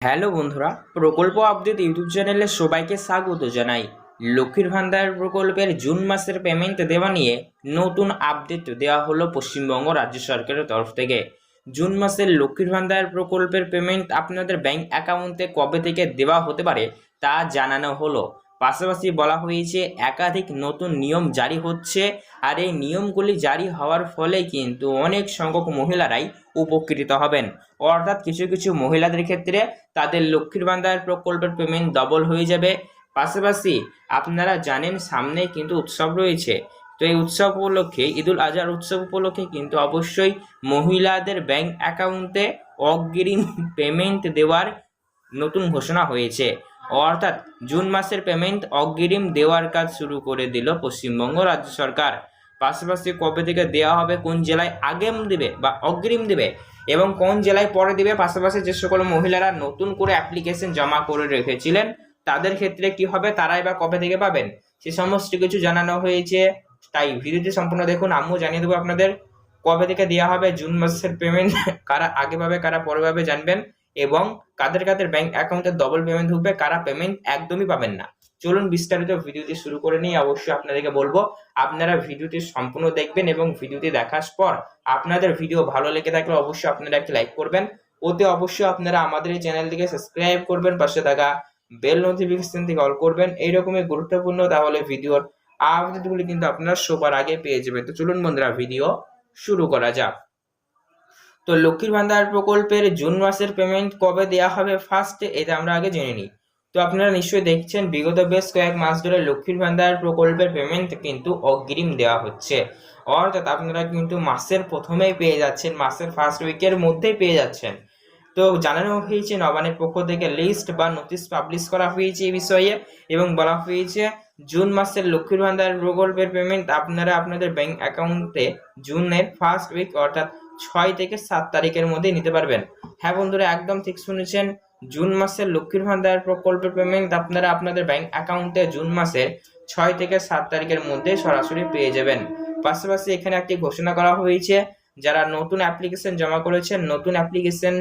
Hello বন্ধুরা, প্রকল্প update YouTube চ্যানেলে সবাইকে স্বাগত জানাই। লক্ষ্মীর ভান্ডার প্রকল্পের জুন মাসের পেমেন্ট দেওয়া নিয়ে নতুন আপডেট দেওয়া হলো পশ্চিমবঙ্গ রাজ্য সরকারের তরফ থেকে। জুন মাসের লক্ষ্মীর ভান্ডার প্রকল্পের পেমেন্ট আপনাদের ব্যাংক অ্যাকাউন্টে কবে থেকে দেওয়া হতে পারে তা জানানো হলো। পাশাপাশি বলা হয়েছে, একাধিক নতুন নিয়ম জারি হচ্ছে আর এই নিয়মগুলি জারি হওয়ার ফলে কিন্তু অনেক সংখ্যক মহিলারাই উপকৃত হবেন। অর্থাৎ কিছু কিছু মহিলাদের ক্ষেত্রে তাদের লক্ষ্মীর ভান্ডার প্রকল্পের পেমেন্ট ডবল হয়ে যাবে। পাশাপাশি আপনারা জানেন সামনে কিন্তু উৎসব রয়েছে। তো এই উৎসব উপলক্ষে, ঈদুল আজহার উৎসব উপলক্ষে কিন্তু অবশ্যই মহিলাদের ব্যাংক অ্যাকাউন্টে অগ্রিম পেমেন্ট দেওয়ার নতুন ঘোষণা হয়েছে। অর্থাৎ জুন মাসের পেমেন্ট অগ্রিম দেওয়ার কাজ শুরু করে দিল পশ্চিমবঙ্গ রাজ্য সরকার। পাশাপাশি কবে থেকে দেওয়া হবে, কোন জেলায় আগেম দেবে বা অগ্রিম দেবে এবং কোন জেলায় পরে দেবে, পাশাপাশি যে সকল মহিলারা নতুন করে অ্যাপ্লিকেশন জমা করে রেখেছিলেন, তাদের ক্ষেত্রে কি হবে, তারাই বা কবে থেকে পাবেন, সে সমস্ত কিছু জানানো হয়েছে। তাই ভিডিওটি সম্পূর্ণ দেখুন, আমিও জানিয়ে দেবো আপনাদের কবে থেকে দেওয়া হবে, জুন মাসের পেমেন্ট কারা আগে পাবে কারা পরে পাবে জানবেন। এবং কাদের কাদের ব্যাংক অ্যাকাউন্টে ডবল পেমেন্ট ঢুকবে, কারা পেমেন্ট একদমই পাবেন না। চলুন বিস্তারিত ভিডিওটি শুরু করে নিয়ে অবশ্যই আপনাদেরকে বলব, আপনারা ভিডিওটি সম্পূর্ণ দেখবেন এবং ভিডিওটি দেখার পর আপনাদের ভিডিও ভালো লেগে থাকলে অবশ্যই আপনারা একটি লাইক করবেন। ওতে অবশ্যই আপনারা আমাদের এই চ্যানেলটিকে সাবস্ক্রাইব করবেন, পাশে থাকা বেল নোটিফিকেশন থেকে অল করবেন। এইরকমই গুরুত্বপূর্ণ তাহলে ভিডিওর আপডেটগুলি কিন্তু আপনারা সবার আগে পেয়ে যাবেন। তো চলুন বন্ধুরা ভিডিও শুরু করা যাক। তো লক্ষ্মীর ভান্ডার প্রকল্পের জুন মাসের পেমেন্ট কবে দেওয়া হবে ফার্স্ট এটা আমরা আগে জেনে নিই। তো আপনারা নিশ্চয়ই দেখছেন, বিগত বেশ কয়েক মাস ধরে লক্ষ্মীর ভান্ডার প্রকল্পের পেমেন্ট কিন্তু অগ্রিম দেওয়া হচ্ছে। অর্থাৎ আপনারা কিন্তু মাসের প্রথমেই পেয়ে যাচ্ছেন, মাসের ফার্স্ট উইকের মধ্যেই পেয়ে যাচ্ছেন। তো জানানো হয়েছে নবানের পক্ষ থেকে লিস্ট বা নোটিশ পাবলিশ করা হয়েছে এই বিষয়ে এবং বলা হয়েছে, জুন মাসের লক্ষ্মীর ভান্ডার প্রকল্পের পেমেন্ট আপনারা আপনাদের ব্যাংক অ্যাকাউন্টে জুনের ফার্স্ট উইক অর্থাৎ ছয় থেকে সাত তারিখের মধ্যে নিতে পারবেন। হ্যাঁ বন্ধুরা, একদম ঠিক শুনেছেন, জুন মাসের লক্ষ্মীর ভান্ডার প্রকল্পের পেমেন্ট আপনারা আপনাদের ব্যাংক অ্যাকাউন্টে জুন মাসের ছয় থেকে সাত তারিখের মধ্যে সরাসরি পেয়ে যাবেন। পাশাপাশি এখানে একটি ঘোষণা করা হয়েছে, যারা নতুন অ্যাপ্লিকেশন জমা করেছেন, নতুন অ্যাপ্লিকেশন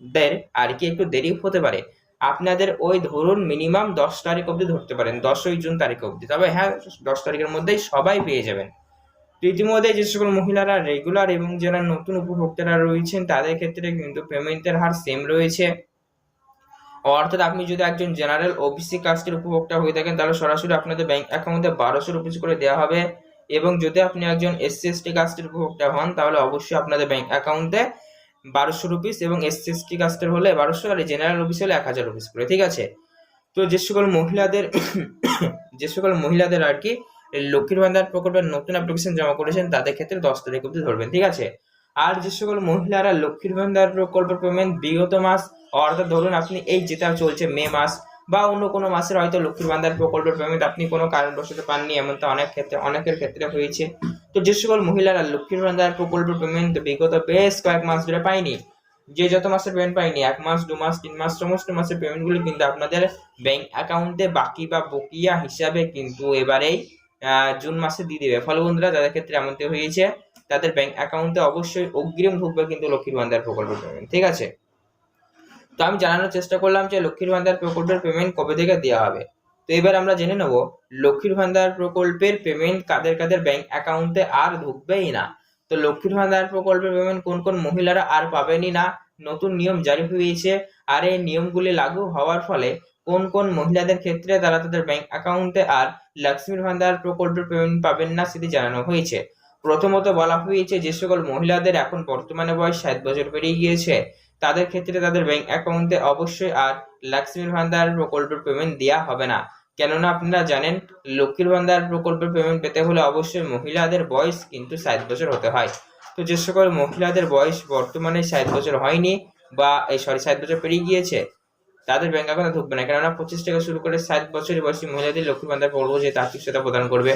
দের আর কি একটু দেরি হতে পারে, আপনাদের ওই ধরুন মিনিমাম দশ তারিখ অবধি ধরতে পারেন, দশই জুন তারিখ অবধি। তবে হ্যাঁ দশ তারিখের মধ্যেই সবাই পেয়ে যাবেন। ইতিমধ্যে যে সকল মহিলারা রেগুলার এবং যারা নতুন উপভোক্তারা রয়েছেন, তাদের ক্ষেত্রে কিন্তু পেমেন্টের হার সেম রয়েছে। অর্থাৎ আপনি যদি একজন জেনারেল ওবিসি কাস্টের উপভোক্তা হয়ে থাকেন, তাহলে সরাসরি আপনাদের ব্যাংক অ্যাকাউন্টে বারোশো রুপিস করে দেওয়া হবে। এবং যদি আপনি একজন এসসি এসটি কাস্টের উপভোক্তা হন, তাহলে অবশ্যই আপনাদের ব্যাংক অ্যাকাউন্টে বারোশো রুপিস এবং এসসি এসটি কাস্টের হলে বারোশো আর জেনারেল অফিস হলে এক হাজার রুপিস করে, ঠিক আছে? তো যে সকল মহিলাদের, যে সকল মহিলাদের আর কি লক্ষ্মীর ভান্ডার প্রকল্পের নতুন অ্যাপ্লিকেশন জমা করেছেন, তাদের ক্ষেত্রে দশ তারিখ অবধি ধরবেন, ঠিক আছে? আর যে সকল মহিলারা লক্ষ্মীর ভান্ডার প্রকল্পের পেমেন্ট বিগত মাস, অর্থাৎ ধরুন আপনি এই যেটা চলছে মে মাস, বা অন্য কোনো মাসের হয়তো লক্ষ্মীর ভান্ডার প্রকল্পের পেমেন্ট আপনি কোনো কারণবশত পাননি এমন তো অনেক ক্ষেত্রে, অনেকের ক্ষেত্রে হয়েছে। তো যে সকল মহিলারা লক্ষ্মীর ভান্ডার প্রকল্পের পেমেন্ট বিগত বেশ কয়েক মাস ধরে পায়নি, যে যত মাসের পেমেন্ট পাইনি এক মাস, দু মাস, তিন মাস, সমস্ত মাসের পেমেন্টগুলি কিন্তু আপনাদের ব্যাংক অ্যাকাউন্টে বাকি বা বকিয়া হিসাবে কিন্তু এবারেই জুন মাসে দিয়ে দেবে। ফলে বন্ধুরা, যাদের ক্ষেত্রে এমনটি হয়েছে, তাদের ব্যাংক অ্যাকাউন্টে অবশ্যই অগ্রিম ঢুকবে কিন্তু লক্ষ্মীর ভান্ডার প্রকল্পের পেমেন্ট ঠিক আছে? তো আমি জানানোর চেষ্টা করলাম যে লক্ষ্মীর ভান্ডার প্রকল্পের পেমেন্ট কবে থেকে দেওয়া হবে? তো এবার আমরা জেনে নেব, লক্ষ্মীর ভান্ডার প্রকল্পের পেমেন্ট কাদের কাদের ব্যাংক অ্যাকাউন্টে আর ঢুকবেই না? তো লক্ষ্মীর ভান্ডার প্রকল্পের পেমেন্ট কোন কোন মহিলারা আর পাবেনই না? নতুন নিয়ম জারি হয়েছে, আর এই নিয়মগুলি লাগু হওয়ার ফলে কোন কোন মহিলাদের ক্ষেত্রে তারা তাদের ব্যাংক অ্যাকাউন্টে আর লক্ষ্মীর ভান্ডার প্রকল্পের পেমেন্ট পাবেন না সেটি জানানো হয়েছে। প্রথমত বলা হয়েছে যে সকল মহিলাদের এখন বর্তমানে বয়স ষাট বছর পেরিয়ে গিয়েছে। তাদের ক্ষেত্রে তাদের ব্যাংক অ্যাকাউন্টে অবশ্যই আর লক্ষ্মীর ভান্ডার প্রকল্পের পেমেন্ট দেওয়া হবে না। কেননা আপনারা জানেন, লক্ষ্মীর ভান্ডার প্রকল্পের পেমেন্ট পেতে হলে অবশ্যই মহিলাদের বয়স কিন্তু ষাট বছর হতে হয়। তো যে সকল মহিলাদের বয়স বর্তমানে ষাট বছর হয়নি বা এই সরি, ষাট বছর পেরিয়ে গিয়েছে তাদের ব্যাংক অ্যাকাউন্টে ঢুকবে না। কেননা পঁচিশ থেকে শুরু করে ষাট বছরের বয়সী মহিলাদের লক্ষ্মীর ভান্ডার প্রকল্প যে আর্থিক সহায়তা প্রদান করবে।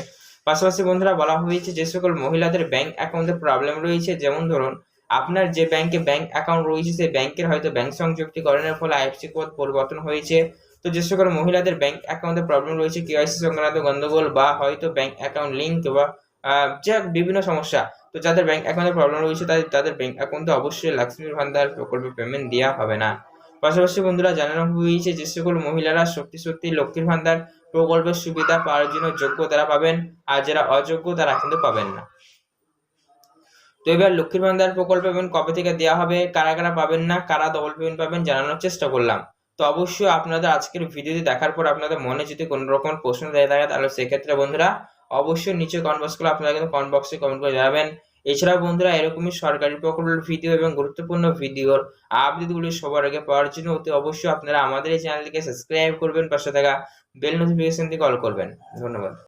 পাশাপাশি বন্ধুরা, বলা হয়েছে যে সকল মহিলাদের ব্যাংক অ্যাকাউন্টে প্রবলেম রয়েছে। যেমন ধরুন, আপনার যে ব্যাংকে ব্যাংক অ্যাকাউন্ট রয়েছে, সেই ব্যাংকের হয়তো ব্যাংক সংযুক্তিকরণের ফলে আইএফসি কোড পরিবর্তন হয়েছে। তো যে সকল মহিলাদের ব্যাংক অ্যাকাউন্টে প্রবলেম রয়েছে কেওয়াইসি সংক্রান্ত গন্ডগোল বা হয়তো ব্যাংক অ্যাকাউন্ট লিঙ্ক বা যা বিভিন্ন সমস্যা, তো যাদের ব্যাংক অ্যাকাউন্টে প্রবলেম রয়েছে তাদের তাদের ব্যাংক অ্যাকাউন্টে অবশ্যই লক্ষ্মীর ভান্ডার প্রকল্পে পেমেন্ট দেওয়া হবে না। পাশাপাশি বন্ধুরা জানানো হয়েছে যে সকল মহিলারা শক্তি শক্তি লক্ষ্মীর ভান্ডার প্রকল্পের সুবিধা পাওয়ার জন্য যোগ্য তারা পাবেন, আর যারা অযোগ্য তারা কিন্তু পাবেন না। তো এবার লক্ষ্মীর ভান্ডার প্রকল্প এবং কবে থেকে দেওয়া হবে, কারা কারা পাবেন না, কারা ডবল পেমেন্ট পাবেন জানানোর চেষ্টা করলাম। তো অবশ্যই আপনাদের আজকের ভিডিওটি দেখার পর আপনাদের মনে যদি কোনো রকম প্রশ্ন দেওয়া থাকে তাহলে সেক্ষেত্রে বন্ধুরা অবশ্যই নিচে কমেন্ট বক্স করে আপনারা কিন্তু কমেন্ট বক্সে কমেন্ট করে জানাবেন। এছাড়াও বন্ধুরা, এরকমই সরকারি প্রকল্পের ভিডিও এবং গুরুত্বপূর্ণ ভিডিওর আপডেটগুলি সবার আগে পাওয়ার জন্য অতি অবশ্যই আপনারা আমাদের এই চ্যানেলটিকে সাবস্ক্রাইব করবেন, পাশে থাকা বেল নোটিফিকেশনটি কল করবেন। ধন্যবাদ।